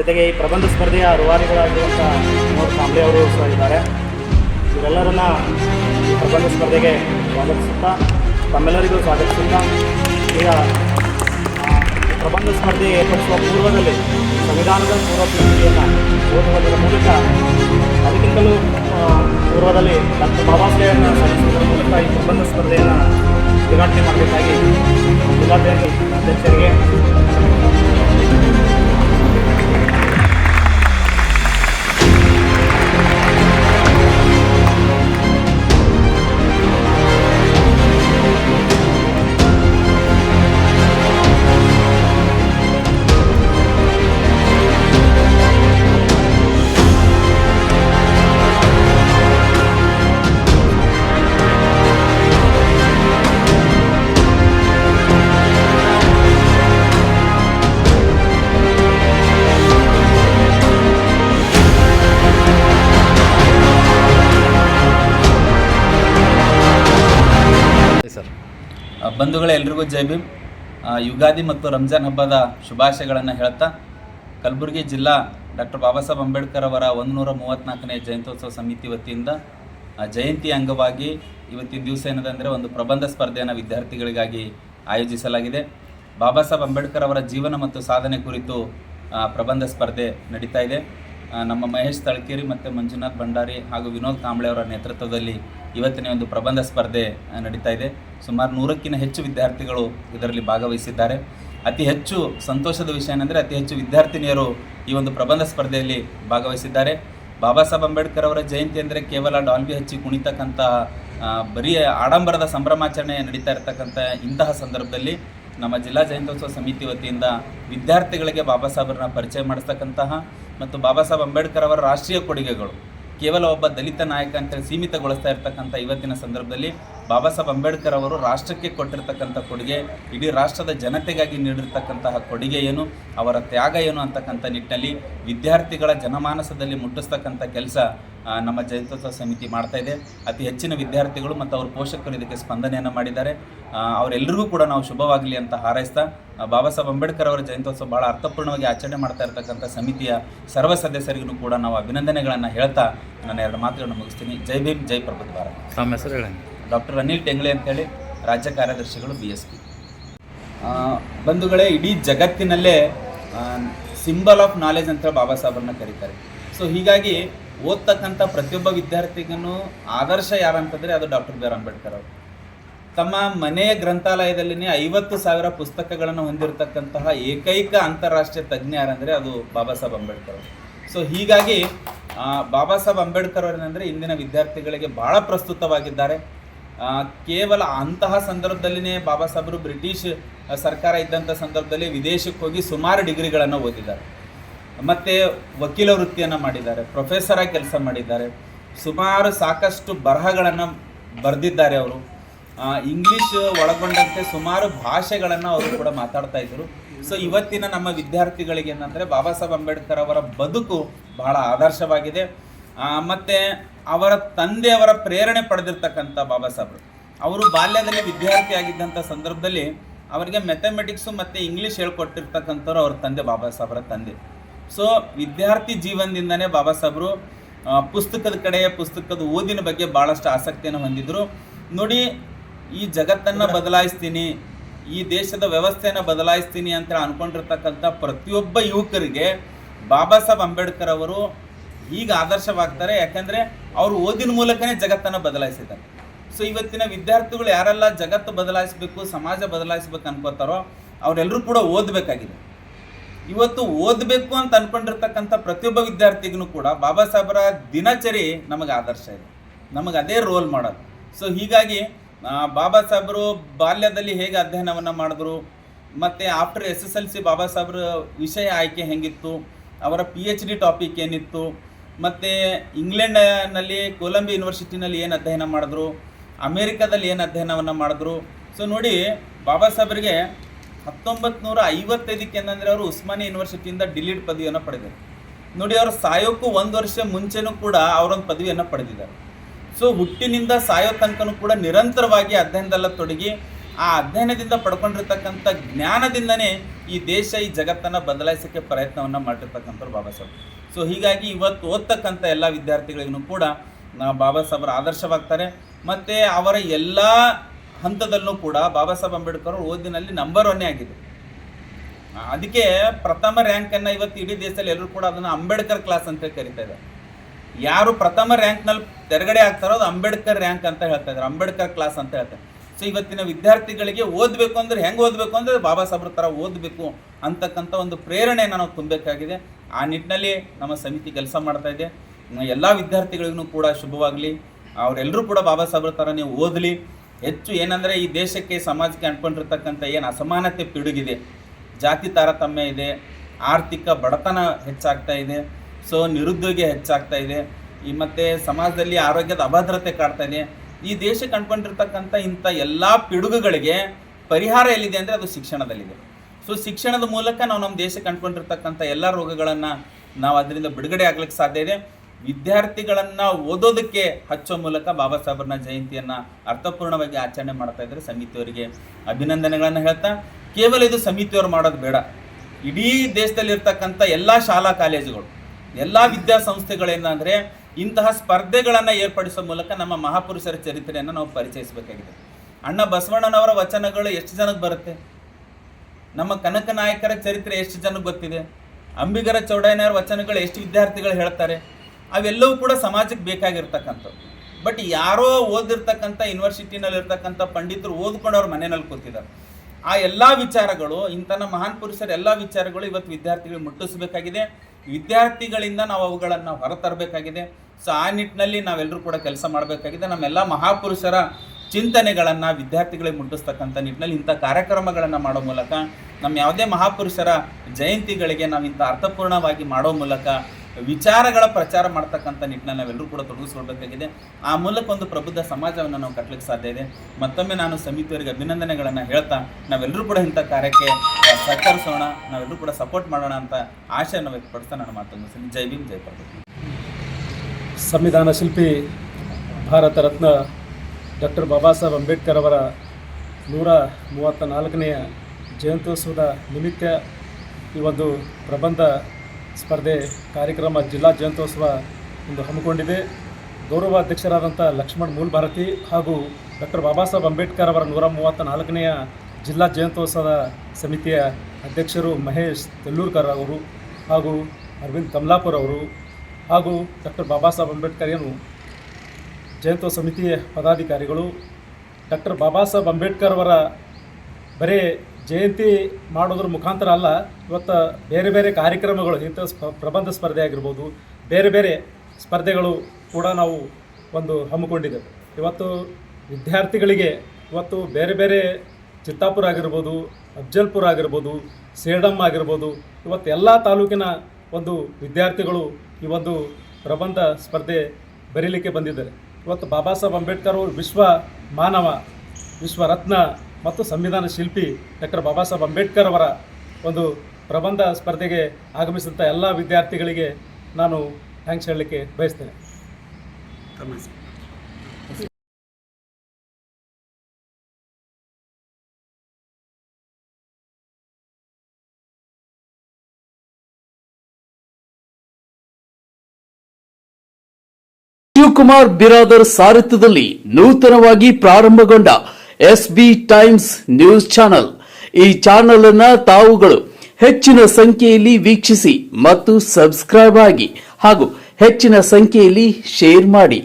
ಜೊತೆಗೆ ಈ ಪ್ರಬಂಧ ಸ್ಪರ್ಧೆಯ ರೂವಾರಿಗಳಾಗಿರುವಂಥ ವಿನೋದ್ ಕಾಂಬ್ಳೆ ಅವರು ಸಹ ಇದ್ದಾರೆ. ಇವರೆಲ್ಲರನ್ನ ಈ ಪ್ರಬಂಧ ಸ್ಪರ್ಧೆಗೆ ಸ್ವಾಗತಿಸುತ್ತಾ ತಮ್ಮೆಲ್ಲರಿಗೂ ಸ್ವಾಗತಿಸುತ್ತಾ ಈಗ ಪ್ರಬಂಧ ಸ್ಪರ್ಧೆ ಏರ್ಪಡಿಸುವ ಪೂರ್ವದಲ್ಲಿ ಸಂವಿಧಾನದ ಪೂರ್ವ ಓದುವುದರ ಮೂಲಕ ಅದಕ್ಕಿಂತಲೂ ಪೂರ್ವದಲ್ಲಿ ಡಾಕ್ಟರ್ ಬಾಬಾ ಸ್ಮರಿಸುವುದರ ಮೂಲಕ ಈ ಪ್ರಬಂಧ ಸ್ಪರ್ಧೆಯನ್ನು ಉದ್ಘಾಟನೆ ಮಾಡಬೇಕಾಗಿ ಜಿಲ್ಲಾಧ್ಯಕ್ಷ ಬಂಧುಗಳೇ ಎಲ್ರಿಗೂ ಜೈ ಭೀಮ್. ಯುಗಾದಿ ಮತ್ತು ರಂಜಾನ್ ಹಬ್ಬದ ಶುಭಾಶಯಗಳನ್ನು ಹೇಳ್ತಾ, ಕಲಬುರಗಿ ಜಿಲ್ಲಾ ಡಾಕ್ಟರ್ ಬಾಬಾ ಸಾಹೇಬ್ ಅಂಬೇಡ್ಕರ್ ಅವರ ಒಂದು ನೂರ ಮೂವತ್ತ್ನಾಲ್ಕನೇ ಜಯಂತ್ಯೋತ್ಸವ ಸಮಿತಿ ವತಿಯಿಂದ ಜಯಂತಿ ಅಂಗವಾಗಿ ಇವತ್ತಿನ ದಿವಸ ಏನದಂದರೆ ಒಂದು ಪ್ರಬಂಧ ಸ್ಪರ್ಧೆಯನ್ನು ವಿದ್ಯಾರ್ಥಿಗಳಿಗಾಗಿ ಆಯೋಜಿಸಲಾಗಿದೆ. ಬಾಬಾ ಸಾಹೇಬ್ ಅಂಬೇಡ್ಕರ್ ಅವರ ಜೀವನ ಮತ್ತು ಸಾಧನೆ ಕುರಿತು ಪ್ರಬಂಧ ಸ್ಪರ್ಧೆ ನಡೀತಾ ಇದೆ. ನಮ್ಮ ಮಹೇಶ್ ತಳಕೇರಿ ಮತ್ತು ಮಂಜುನಾಥ್ ಭಂಡಾರಿ ಹಾಗೂ ವಿನೋದ್ ಕಾಂಬ್ಳೆ ಅವರ ನೇತೃತ್ವದಲ್ಲಿ ಇವತ್ತಿನ ಒಂದು ಪ್ರಬಂಧ ಸ್ಪರ್ಧೆ ನಡೀತಾ ಇದೆ. ಸುಮಾರು ನೂರಕ್ಕಿಂತ ಹೆಚ್ಚು ವಿದ್ಯಾರ್ಥಿಗಳು ಇದರಲ್ಲಿ ಭಾಗವಹಿಸಿದ್ದಾರೆ. ಅತಿ ಹೆಚ್ಚು ಸಂತೋಷದ ವಿಷಯ ಏನಂದರೆ, ಅತಿ ಹೆಚ್ಚು ವಿದ್ಯಾರ್ಥಿನಿಯರು ಈ ಒಂದು ಪ್ರಬಂಧ ಸ್ಪರ್ಧೆಯಲ್ಲಿ ಭಾಗವಹಿಸಿದ್ದಾರೆ. ಬಾಬಾ ಸಾಹೇಬ್ ಅಂಬೇಡ್ಕರ್ ಅವರ ಜಯಂತಿ ಅಂದರೆ ಕೇವಲ ಡಾಲ್ಬಿ ಹಚ್ಚಿ ಕುಣಿತಕ್ಕಂಥ ಬರೀ ಆಡಂಬರದ ಸಂಭ್ರಮಾಚರಣೆ ನಡೀತಾ ಇರತಕ್ಕಂಥ ಇಂತಹ ಸಂದರ್ಭದಲ್ಲಿ ನಮ್ಮ ಜಿಲ್ಲಾ ಜಯಂತ್ಯೋತ್ಸವ ಸಮಿತಿ ವತಿಯಿಂದ ವಿದ್ಯಾರ್ಥಿಗಳಿಗೆ ಬಾಬಾ ಸಾಹೇಬರನ್ನ ಪರಿಚಯ ಮಾಡಿಸ್ತಕ್ಕಂತಹ ಮತ್ತು ಬಾಬಾ ಸಾಹೇಬ್ ಅಂಬೇಡ್ಕರ್ ಅವರ ರಾಷ್ಟ್ರೀಯ ಕೊಡುಗೆಗಳು. ಕೇವಲ ಒಬ್ಬ ದಲಿತ ನಾಯಕ ಅಂತೇಳಿ ಸೀಮಿತಗೊಳಿಸ್ತಾ ಇರ್ತಕ್ಕಂಥ ಇವತ್ತಿನ ಸಂದರ್ಭದಲ್ಲಿ ಬಾಬಾ ಸಾಹೇಬ್ ಅಂಬೇಡ್ಕರ್ ಅವರು ರಾಷ್ಟ್ರಕ್ಕೆ ಕೊಟ್ಟಿರ್ತಕ್ಕಂಥ ಕೊಡುಗೆ, ಇಡೀ ರಾಷ್ಟ್ರದ ಜನತೆಗಾಗಿ ನೀಡಿರ್ತಕ್ಕಂತಹ ಕೊಡುಗೆ ಏನು, ಅವರ ತ್ಯಾಗ ಏನು ಅಂತಕ್ಕಂಥ ನಿಟ್ಟಿನಲ್ಲಿ ವಿದ್ಯಾರ್ಥಿಗಳ ಜನಮಾನಸದಲ್ಲಿ ಮುಟ್ಟಿಸ್ತಕ್ಕಂಥ ಕೆಲಸ ನಮ್ಮ ಜಯಂತೋತ್ಸವ ಸಮಿತಿ ಮಾಡ್ತಾ ಇದೆ. ಅತಿ ಹೆಚ್ಚಿನ ವಿದ್ಯಾರ್ಥಿಗಳು ಮತ್ತು ಅವ್ರ ಪೋಷಕರು ಇದಕ್ಕೆ ಸ್ಪಂದನೆಯನ್ನು ಮಾಡಿದ್ದಾರೆ. ಅವರೆಲ್ಲರಿಗೂ ಕೂಡ ನಾವು ಶುಭವಾಗಲಿ ಅಂತ ಹಾರೈಸ್ತಾ ಬಾಬಾ ಸಾಹೇಬ್ ಅಂಬೇಡ್ಕರ್ ಅವರ ಜಯಂತೋತ್ಸವ ಭಾಳ ಅರ್ಥಪೂರ್ಣವಾಗಿ ಆಚರಣೆ ಮಾಡ್ತಾ ಇರತಕ್ಕಂಥ ಸಮಿತಿಯ ಸರ್ವ ಸದಸ್ಯರಿಗೂ ಕೂಡ ನಾವು ಅಭಿನಂದನೆಗಳನ್ನು ಹೇಳ್ತಾ ನನ್ನ ಎರಡು ಮಾತುಗಳನ್ನು ಮುಗಿಸ್ತೀನಿ. ಜೈ ಭೀಮ್ ಜೈ ಪ್ರಬುದ್ಧ ಭಾರತ್. ತಮ್ಮ ಹೆಸರು ಹೇಳಿ. ಡಾಕ್ಟರ್ ಅನಿಲ್ ಟೆಂಗ್ಳೆ ಅಂತೇಳಿ ರಾಜ್ಯ ಕಾರ್ಯದರ್ಶಿಗಳು ಬಿ ಎಸ್ ಪಿ. ಬಂಧುಗಳೇ ಇಡೀ ಜಗತ್ತಿನಲ್ಲೇ ಸಿಂಬಲ್ ಆಫ್ ನಾಲೆಜ್ ಅಂತ ಬಾಬಾ ಸಾಹೇಬರನ್ನ ಕರೀತಾರೆ. ಸೊ ಹೀಗಾಗಿ ಓದ್ತಕ್ಕಂಥ ಪ್ರತಿಯೊಬ್ಬ ವಿದ್ಯಾರ್ಥಿಗೂ ಆದರ್ಶ ಯಾರಂತಂದರೆ ಅದು ಡಾಕ್ಟರ್ ಬಿ ಆರ್ ಅಂಬೇಡ್ಕರ್ ಅವರು. ತಮ್ಮ ಮನೆಯ ಗ್ರಂಥಾಲಯದಲ್ಲಿನೇ ಐವತ್ತು ಸಾವಿರ ಪುಸ್ತಕಗಳನ್ನು ಹೊಂದಿರತಕ್ಕಂತಹ ಏಕೈಕ ಅಂತಾರಾಷ್ಟ್ರೀಯ ತಜ್ಞ ಯಾರಂದರೆ ಅದು ಬಾಬಾ ಸಾಹೇಬ್ ಅಂಬೇಡ್ಕರ್ ಅವರು. ಸೊ ಹೀಗಾಗಿ ಬಾಬಾ ಸಾಹೇಬ್ ಅಂಬೇಡ್ಕರ್ ಅವರೇನೆಂದರೆ ಇಂದಿನ ವಿದ್ಯಾರ್ಥಿಗಳಿಗೆ ಭಾಳ ಪ್ರಸ್ತುತವಾಗಿದ್ದಾರೆ. ಕೇವಲ ಅಂತಹ ಸಂದರ್ಭದಲ್ಲಿನೇ ಬಾಬಾ ಸಾಹೇಬರು ಬ್ರಿಟಿಷ್ ಸರ್ಕಾರ ಇದ್ದಂಥ ಸಂದರ್ಭದಲ್ಲಿ ವಿದೇಶಕ್ಕೆ ಹೋಗಿ ಸುಮಾರು ಡಿಗ್ರಿಗಳನ್ನು ಓದಿದ್ದಾರೆ. ಮತ್ತು ವಕೀಲ ವೃತ್ತಿಯನ್ನು ಮಾಡಿದ್ದಾರೆ ಪ್ರೊಫೆಸರ್ ಆಗಿ ಕೆಲಸ ಮಾಡಿದ್ದಾರೆ. ಸುಮಾರು ಸಾಕಷ್ಟು ಬರಹಗಳನ್ನು ಬರೆದಿದ್ದಾರೆ ಅವರು. ಇಂಗ್ಲೀಷ್ ಒಳಗೊಂಡಂತೆ ಸುಮಾರು ಭಾಷೆಗಳನ್ನು ಅವರು ಕೂಡ ಮಾತಾಡ್ತಾ ಇದ್ದರು ಸೊ ಇವತ್ತಿನ ನಮ್ಮ ವಿದ್ಯಾರ್ಥಿಗಳಿಗೆ ಏನಂದರೆ ಬಾಬಾ ಸಾಹೇಬ್ ಅಂಬೇಡ್ಕರ್ ಅವರ ಬದುಕು ಬಹಳ ಆದರ್ಶವಾಗಿದೆ. ಮತ್ತೆ ಅವರ ತಂದೆಯವರ ಪ್ರೇರಣೆ ಪಡೆದಿರ್ತಕ್ಕಂಥ ಬಾಬಾ ಸಾಹೇಬ್ರು ಅವರು ಬಾಲ್ಯದಲ್ಲಿ ವಿದ್ಯಾರ್ಥಿ ಆಗಿದ್ದಂಥ ಸಂದರ್ಭದಲ್ಲಿ ಅವರಿಗೆ ಮ್ಯಾಥಮೆಟಿಕ್ಸು ಮತ್ತು ಇಂಗ್ಲೀಷ್ ಹೇಳ್ಕೊಟ್ಟಿರ್ತಕ್ಕಂಥವ್ರು ಅವ್ರ ತಂದೆ ಬಾಬಾ ಸಾಹೇಬರ ತಂದೆ. ಸೊ ವಿದ್ಯಾರ್ಥಿ ಜೀವನದಿಂದನೇ ಬಾಬಾ ಸಾಹೇಬರು ಪುಸ್ತಕದ ಕಡೆ ಪುಸ್ತಕದ ಓದಿನ ಬಗ್ಗೆ ಭಾಳಷ್ಟು ಆಸಕ್ತಿಯನ್ನು ಹೊಂದಿದ್ರು. ನೋಡಿ ಈ ಜಗತ್ತನ್ನು ಬದಲಾಯಿಸ್ತೀನಿ ಈ ದೇಶದ ವ್ಯವಸ್ಥೆಯನ್ನು ಬದಲಾಯಿಸ್ತೀನಿ ಅಂತ ಅನ್ಕೊಂಡಿರ್ತಕ್ಕಂಥ ಪ್ರತಿಯೊಬ್ಬ ಯುವಕರಿಗೆ ಬಾಬಾ ಸಾಹೇಬ್ ಅಂಬೇಡ್ಕರ್ ಅವರು ಈಗ ಆದರ್ಶವಾಗ್ತಾರೆ. ಯಾಕಂದರೆ ಅವರು ಓದಿನ ಮೂಲಕನೇ ಜಗತ್ತನ್ನು ಬದಲಾಯಿಸಿದ್ದಾರೆ. ಸೊ ಇವತ್ತಿನ ವಿದ್ಯಾರ್ಥಿಗಳು ಯಾರೆಲ್ಲ ಜಗತ್ತು ಬದಲಾಯಿಸಬೇಕು ಸಮಾಜ ಬದಲಾಯಿಸ್ಬೇಕು ಅನ್ಕೋತಾರೋ ಅವರೆಲ್ಲರೂ ಕೂಡ ಓದಬೇಕಾಗಿದೆ. ಇವತ್ತು ಓದಬೇಕು ಅಂತ ಅನ್ಕೊಂಡಿರ್ತಕ್ಕಂಥ ಪ್ರತಿಯೊಬ್ಬ ವಿದ್ಯಾರ್ಥಿಗೂ ಕೂಡ ಬಾಬಾ ಸಾಹೇಬರ ದಿನಚರಿ ನಮಗೆ ಆದರ್ಶ ಇದೆ. ನಮಗೆ ಅದೇ ರೋಲ್ ಮಾಡೋದು ಸೊ ಹೀಗಾಗಿ ಬಾಬಾ ಸಾಹೇಬರು ಬಾಲ್ಯದಲ್ಲಿ ಹೇಗೆ ಅಧ್ಯಯನವನ್ನು ಮಾಡಿದ್ರು, ಮತ್ತು after S S L C Baba ಸಾಹೇಬ್ರ ವಿಷಯ ಆಯ್ಕೆ ಹೆಂಗಿತ್ತು, ಅವರ ಪಿ ಎಚ್ ಡಿ ಟಾಪಿಕ್ ಏನಿತ್ತು, ಮತ್ತು ಇಂಗ್ಲೆಂಡ್ನಲ್ಲಿ ಕೊಲಂಬಿ ಯೂನಿವರ್ಸಿಟಿನಲ್ಲಿ ಏನು ಅಧ್ಯಯನ ಮಾಡಿದ್ರು, ಅಮೇರಿಕಾದಲ್ಲಿ ಏನು ಅಧ್ಯಯನವನ್ನು ಮಾಡಿದ್ರು. ಸೊ ನೋಡಿ, ಬಾಬಾ ಸಾಹೇಬರಿಗೆ ಹತ್ತೊಂಬತ್ತು ನೂರ ಐವತ್ತೈದಕ್ಕೆ ಏನಂದರೆ ಅವರು ಉಸ್ಮಾನಿ ಯೂನಿವರ್ಸಿಟಿಯಿಂದ ಡಿಲೀಟ್ ಪದವಿಯನ್ನು ಪಡೆದರು. ನೋಡಿ ಅವರು ಸಾಯೋಕ್ಕೂ ಒಂದು ವರ್ಷ ಮುಂಚೆನೂ ಕೂಡ ಅವರೊಂದು ಪದವಿಯನ್ನು ಪಡೆದಿದ್ದಾರೆ. ಸೊ ಹುಟ್ಟಿನಿಂದ ಸಾಯೋ ತನಕನೂ ಕೂಡ ನಿರಂತರವಾಗಿ ಅಧ್ಯಯನದಲ್ಲ ತೊಡಗಿ, ಆ ಅಧ್ಯಯನದಿಂದ ಪಡ್ಕೊಂಡಿರ್ತಕ್ಕಂಥ ಜ್ಞಾನದಿಂದನೇ ಈ ದೇಶ, ಈ ಜಗತ್ತನ್ನು ಬದಲಾಯಿಸೋಕ್ಕೆ ಪ್ರಯತ್ನವನ್ನು ಮಾಡಿರ್ತಕ್ಕಂಥವ್ರು ಬಾಬಾ ಸಾಹೇಬ್. ಸೊ ಹೀಗಾಗಿ ಇವತ್ತು ಓದ್ತಕ್ಕಂಥ ಎಲ್ಲ ವಿದ್ಯಾರ್ಥಿಗಳಿಗೂ ಕೂಡ ಬಾಬಾ ಸಾಹೇಬ್ರ ಆದರ್ಶವಾಗ್ತಾರೆ. ಮತ್ತು ಅವರ ಎಲ್ಲ ಹಂತದಲ್ಲೂ ಕೂಡ ಬಾಬಾ ಸಾಹೇಬ್ ಅಂಬೇಡ್ಕರ್ ಓದಿನಲ್ಲಿ ನಂಬರ್ ಒನ್ನೇ ಆಗಿದೆ ಅದಕ್ಕೆ ಪ್ರಥಮ ರ್ಯಾಂಕನ್ನು ಇವತ್ತು ಇಡೀ ದೇಶದಲ್ಲಿ ಎಲ್ಲರೂ ಕೂಡ ಅದನ್ನು ಅಂಬೇಡ್ಕರ್ ಕ್ಲಾಸ್ ಅಂತ ಕರಿತಾ ಇದ್ದಾರೆ. ಯಾರು ಪ್ರಥಮ ರ್ಯಾಂಕ್ನಲ್ಲಿ ತೆರಗಡೆ ಆಗ್ತಾರೋ ಅದು ಅಂಬೇಡ್ಕರ್ ರ್ಯಾಂಕ್ ಅಂತ ಹೇಳ್ತಾ ಇದ್ದಾರೆ, ಅಂಬೇಡ್ಕರ್ ಕ್ಲಾಸ್ ಅಂತ ಹೇಳ್ತಾರೆ ಸೊ ಇವತ್ತಿನ ವಿದ್ಯಾರ್ಥಿಗಳಿಗೆ ಓದಬೇಕು ಅಂದ್ರೆ ಹೆಂಗೆ ಓದಬೇಕು ಅಂದರೆ ಬಾಬಾ ಸಾಹೇಬ್ರ ಥರ ಓದಬೇಕು ಅಂತಕ್ಕಂಥ ಒಂದು ಪ್ರೇರಣೆಯನ್ನು ನಾವು ತುಂಬಬೇಕಾಗಿದೆ. ಆ ನಿಟ್ಟಿನಲ್ಲಿ ನಮ್ಮ ಸಮಿತಿ ಕೆಲಸ ಮಾಡ್ತಾ ಇದೆ. ಎಲ್ಲ ವಿದ್ಯಾರ್ಥಿಗಳಿಗೂ ಕೂಡ ಶುಭವಾಗಲಿ. ಅವರೆಲ್ಲರೂ ಕೂಡ ಬಾಬಾ ಸಾಹೇಬ್ರ ಥರ ನೀವು ಓದಲಿ. ಹೆಚ್ಚು ಏನಂದರೆ ಈ ದೇಶಕ್ಕೆ ಸಮಾಜಕ್ಕೆ ಅಂಟ್ಕೊಂಡಿರ್ತಕ್ಕಂಥ ಏನು ಅಸಮಾನತೆ ಪಿಡುಗಿದೆ. ಜಾತಿ ತಾರತಮ್ಯ ಇದೆ, ಆರ್ಥಿಕ ಬಡತನ ಹೆಚ್ಚಾಗ್ತಾ ಇದೆ, ಸೊ ನಿರುದ್ಯೋಗ ಹೆಚ್ಚಾಗ್ತಾ ಇದೆ, ಈ ಮತ್ತು ಸಮಾಜದಲ್ಲಿ ಆರೋಗ್ಯದ ಅಭದ್ರತೆ ಕಾಡ್ತಾ ಇದೆ. ಈ ದೇಶಕ್ಕೆ ಅಂಟ್ಕೊಂಡಿರ್ತಕ್ಕಂಥ ಇಂಥ ಎಲ್ಲ ಪಿಡುಗುಗಳಿಗೆ ಪರಿಹಾರ ಎಲ್ಲಿದೆ ಅಂದರೆ ಅದು ಶಿಕ್ಷಣದಲ್ಲಿದೆ. ಸೊ ಶಿಕ್ಷಣದ ಮೂಲಕ ನಾವು ನಮ್ಮ ದೇಶಕ್ಕೆ ಅಂಟ್ಕೊಂಡಿರ್ತಕ್ಕಂಥ ಎಲ್ಲ ರೋಗಗಳನ್ನು ನಾವು ಅದರಿಂದ ಬಿಡುಗಡೆ ಆಗ್ಲಿಕ್ಕೆ ಸಾಧ್ಯ ಇದೆ. ವಿದ್ಯಾರ್ಥಿಗಳನ್ನು ಓದೋದಕ್ಕೆ ಹಚ್ಚೋ ಮೂಲಕ ಬಾಬಾ ಸಾಹೇಬ್ರನ್ನ ಜಯಂತಿಯನ್ನು ಅರ್ಥಪೂರ್ಣವಾಗಿ ಆಚರಣೆ ಮಾಡ್ತಾ ಇದ್ದಾರೆ ಸಮಿತಿಯವರಿಗೆ ಅಭಿನಂದನೆಗಳನ್ನು ಹೇಳ್ತಾ, ಕೇವಲ ಇದು ಸಮಿತಿಯವರು ಮಾಡೋದು ಬೇಡ. ಇಡೀ ದೇಶದಲ್ಲಿ ಇರ್ತಕ್ಕಂಥ ಎಲ್ಲ ಶಾಲಾ ಕಾಲೇಜುಗಳು, ಎಲ್ಲ ವಿದ್ಯಾಸಂಸ್ಥೆಗಳೇನಂದರೆ ಇಂತಹ ಸ್ಪರ್ಧೆಗಳನ್ನು ಏರ್ಪಡಿಸೋ ಮೂಲಕ ನಮ್ಮ ಮಹಾಪುರುಷರ ಚರಿತ್ರೆಯನ್ನು ನಾವು ಪರಿಚಯಿಸಬೇಕಾಗಿದೆ. ಅಣ್ಣ ಬಸವಣ್ಣನವರ ವಚನಗಳು ಎಷ್ಟು ಜನಕ್ಕೆ ಬರುತ್ತೆ? ನಮ್ಮ ಕನಕ ನಾಯಕರ ಚರಿತ್ರೆ ಎಷ್ಟು ಜನಕ್ಕೆ ಗೊತ್ತಿದೆ? ಅಂಬಿಗರ ಚೌಡಯ್ಯನವರ ವಚನಗಳು ಎಷ್ಟು ವಿದ್ಯಾರ್ಥಿಗಳು ಹೇಳ್ತಾರೆ? ಅವೆಲ್ಲವೂ ಕೂಡ ಸಮಾಜಕ್ಕೆ ಬೇಕಾಗಿರ್ತಕ್ಕಂಥವು ಬಟ್ ಯಾರೋ ಓದಿರ್ತಕ್ಕಂಥ ಯೂನಿವರ್ಸಿಟಿನಲ್ಲಿರ್ತಕ್ಕಂಥ ಪಂಡಿತರು ಓದ್ಕೊಂಡು ಅವ್ರ ಮನೆಯಲ್ಲಿ ಕೂತಿದ್ದಾರೆ. ಆ ಎಲ್ಲ ವಿಚಾರಗಳು, ಇಂಥ ಮಹಾನ್ ಪುರುಷರ ಎಲ್ಲ ವಿಚಾರಗಳು ಇವತ್ತು ವಿದ್ಯಾರ್ಥಿಗಳಿಗೆ ಮುಟ್ಟಿಸಬೇಕಾಗಿದೆ. ವಿದ್ಯಾರ್ಥಿಗಳಿಂದ ನಾವು ಅವುಗಳನ್ನು ಹೊರತರಬೇಕಾಗಿದೆ. ಸೊ ಆ ನಿಟ್ಟಿನಲ್ಲಿ ನಾವೆಲ್ಲರೂ ಕೂಡ ಕೆಲಸ ಮಾಡಬೇಕಾಗಿದೆ. ನಮ್ಮೆಲ್ಲ ಮಹಾಪುರುಷರ ಚಿಂತನೆಗಳನ್ನು ವಿದ್ಯಾರ್ಥಿಗಳಿಗೆ ಮುಟ್ಟಿಸ್ತಕ್ಕಂಥ ನಿಟ್ಟಿನಲ್ಲಿ ಇಂಥ ಕಾರ್ಯಕ್ರಮಗಳನ್ನು ಮಾಡೋ ಮೂಲಕ ನಮ್ಮ ಯಾವುದೇ ಮಹಾಪುರುಷರ ಜಯಂತಿಗಳಿಗೆ ನಾವು ಇಂಥ ಅರ್ಥಪೂರ್ಣವಾಗಿ ಮಾಡೋ ಮೂಲಕ ವಿಚಾರಗಳ ಪ್ರಚಾರ ಮಾಡ್ತಕ್ಕಂಥ ನಿಟ್ಟಿನಲ್ಲಿ ನಾವೆಲ್ಲರೂ ಕೂಡ ತೊಡಗಿಸ್ಕೊಳ್ಬೇಕಾಗಿದೆ. ಆ ಮೂಲಕ ಒಂದು ಪ್ರಬುದ್ಧ ಸಮಾಜವನ್ನು ನಾವು ಕಟ್ಟಲಿಕ್ಕೆ ಸಾಧ್ಯ ಇದೆ. ಮತ್ತೊಮ್ಮೆ ನಾನು ಸಮಿತಿಯವರಿಗೆ ಅಭಿನಂದನೆಗಳನ್ನು ಹೇಳ್ತಾ, ನಾವೆಲ್ಲರೂ ಕೂಡ ಇಂಥ ಕಾರ್ಯಕ್ಕೆ ಸಹಕರಿಸೋಣ, ನಾವೆಲ್ಲರೂ ಕೂಡ ಸಪೋರ್ಟ್ ಮಾಡೋಣ ಅಂತ ಆಶೆಯನ್ನು ವ್ಯಕ್ತಪಡಿಸ್ತಾ ನಾನು ಮಾತನ್ನು. ಜೈ ಭೀಮ್, ಜೈ ಪ್ರಭು. ಸಂವಿಧಾನ ಶಿಲ್ಪಿ ಭಾರತ ರತ್ನ ಡಾಕ್ಟರ್ ಬಾಬಾ ಸಾಹೇಬ್ ಅಂಬೇಡ್ಕರ್ ಅವರ ನೂರ ಮೂವತ್ತ ನಾಲ್ಕನೆಯ ಜಯಂತ್ಯೋತ್ಸವದ ನಿಮಿತ್ತ ಈ ಒಂದು ಪ್ರಬಂಧ ಸ್ಪರ್ಧೆ ಕಾರ್ಯಕ್ರಮ ಜಿಲ್ಲಾ ಜಯಂತ್ಯೋತ್ಸವ ಇಂದು ಹಮ್ಮಿಕೊಂಡಿದೆ. ಗೌರವ ಅಧ್ಯಕ್ಷರಾದಂಥ ಲಕ್ಷ್ಮಣ್ ಮೂಲ್ ಭಾರತಿ ಹಾಗೂ ಡಾಕ್ಟರ್ ಬಾಬಾ ಸಾಹೇಬ್ ಅಂಬೇಡ್ಕರ್ ಅವರ ನೂರ ಮೂವತ್ತ ನಾಲ್ಕನೆಯ ಜಿಲ್ಲಾ ಜಯಂತ್ಯೋತ್ಸವದ ಸಮಿತಿಯ ಅಧ್ಯಕ್ಷರು ಮಹೇಶ್ ತೆಲ್ಲೂರ್ಕರ್ ಅವರು ಹಾಗೂ ಅರವಿಂದ್ ಕಮಲಾಪುರ್ ಅವರು ಹಾಗೂ ಡಾಕ್ಟರ್ ಬಾಬಾ ಸಾಹೇಬ್ ಅಂಬೇಡ್ಕರ್ ಏನು ಜಯಂತ್ಯೋತ್ಸವ ಸಮಿತಿಯ ಪದಾಧಿಕಾರಿಗಳು. ಡಾಕ್ಟರ್ ಬಾಬಾ ಸಾಹೇಬ್ ಅಂಬೇಡ್ಕರ್ ಅವರ ಬರೀ ಜಯಂತಿ ಮಾಡೋದ್ರ ಮುಖಾಂತರ ಅಲ್ಲ, ಇವತ್ತು ಬೇರೆ ಬೇರೆ ಕಾರ್ಯಕ್ರಮಗಳು, ಇಂಥ ಸ್ಪ, ಪ್ರಬಂಧ ಸ್ಪರ್ಧೆ ಆಗಿರ್ಬೋದು ಬೇರೆ ಬೇರೆ ಸ್ಪರ್ಧೆಗಳು ಕೂಡ ನಾವು ಒಂದು ಹಮ್ಮಿಕೊಂಡಿದ್ದೇವೆ ಇವತ್ತು ವಿದ್ಯಾರ್ಥಿಗಳಿಗೆ, ಇವತ್ತು ಬೇರೆ ಬೇರೆ ಚಿತ್ತಾಪುರ ಆಗಿರ್ಬೋದು, ಅಫ್ಜಲ್ಪುರ ಆಗಿರ್ಬೋದು ಸೇಡಮ್ ಆಗಿರ್ಬೋದು, ಇವತ್ತು ಎಲ್ಲ ತಾಲೂಕಿನ ಒಂದು ವಿದ್ಯಾರ್ಥಿಗಳು ಈ ಒಂದು ಪ್ರಬಂಧ ಸ್ಪರ್ಧೆ ಬರೀಲಿಕ್ಕೆ ಬಂದಿದ್ದಾರೆ. ಇವತ್ತು ಬಾಬಾ ಸಾಹೇಬ್ ಅಂಬೇಡ್ಕರ್ ಅವರು ವಿಶ್ವ ಮಾನವ ವಿಶ್ವ ರತ್ನ ಮತ್ತು ಸಂವಿಧಾನ ಶಿಲ್ಪಿ ಡಾಕ್ಟರ್ ಬಾಬಾ ಸಾಹೇಬ್ ಅಂಬೇಡ್ಕರ್ ಅವರ ಒಂದು ಪ್ರಬಂಧ ಸ್ಪರ್ಧೆಗೆ ಆಗಮಿಸಿದಂಥ ಎಲ್ಲ ವಿದ್ಯಾರ್ಥಿಗಳಿಗೆ ನಾನು ಥ್ಯಾಂಕ್ಸ್ ಹೇಳಲಿಕ್ಕೆ ಬಯಸ್ತೇನೆ. ಶಿವಕುಮಾರ್ ಬಿರಾದರ್ ಸಾರಥ್ಯದಲ್ಲಿ ನೂತನವಾಗಿ ಪ್ರಾರಂಭಗೊಂಡ S B times news channel. ಈ ಚಾನೆಲ್ ಅನ್ನ ತಾವುಗಳು ಹೆಚ್ಚಿನ ಸಂಖ್ಯೆಯಲ್ಲಿ ವೀಕ್ಷಿಸಿ ಮತ್ತು ಸಬ್ಸ್ಕ್ರೈಬ್ ಆಗಿ ಹಾಗೂ ಹೆಚ್ಚಿನ ಸಂಖ್ಯೆಯಲ್ಲಿ ಶೇರ್ ಮಾಡಿ.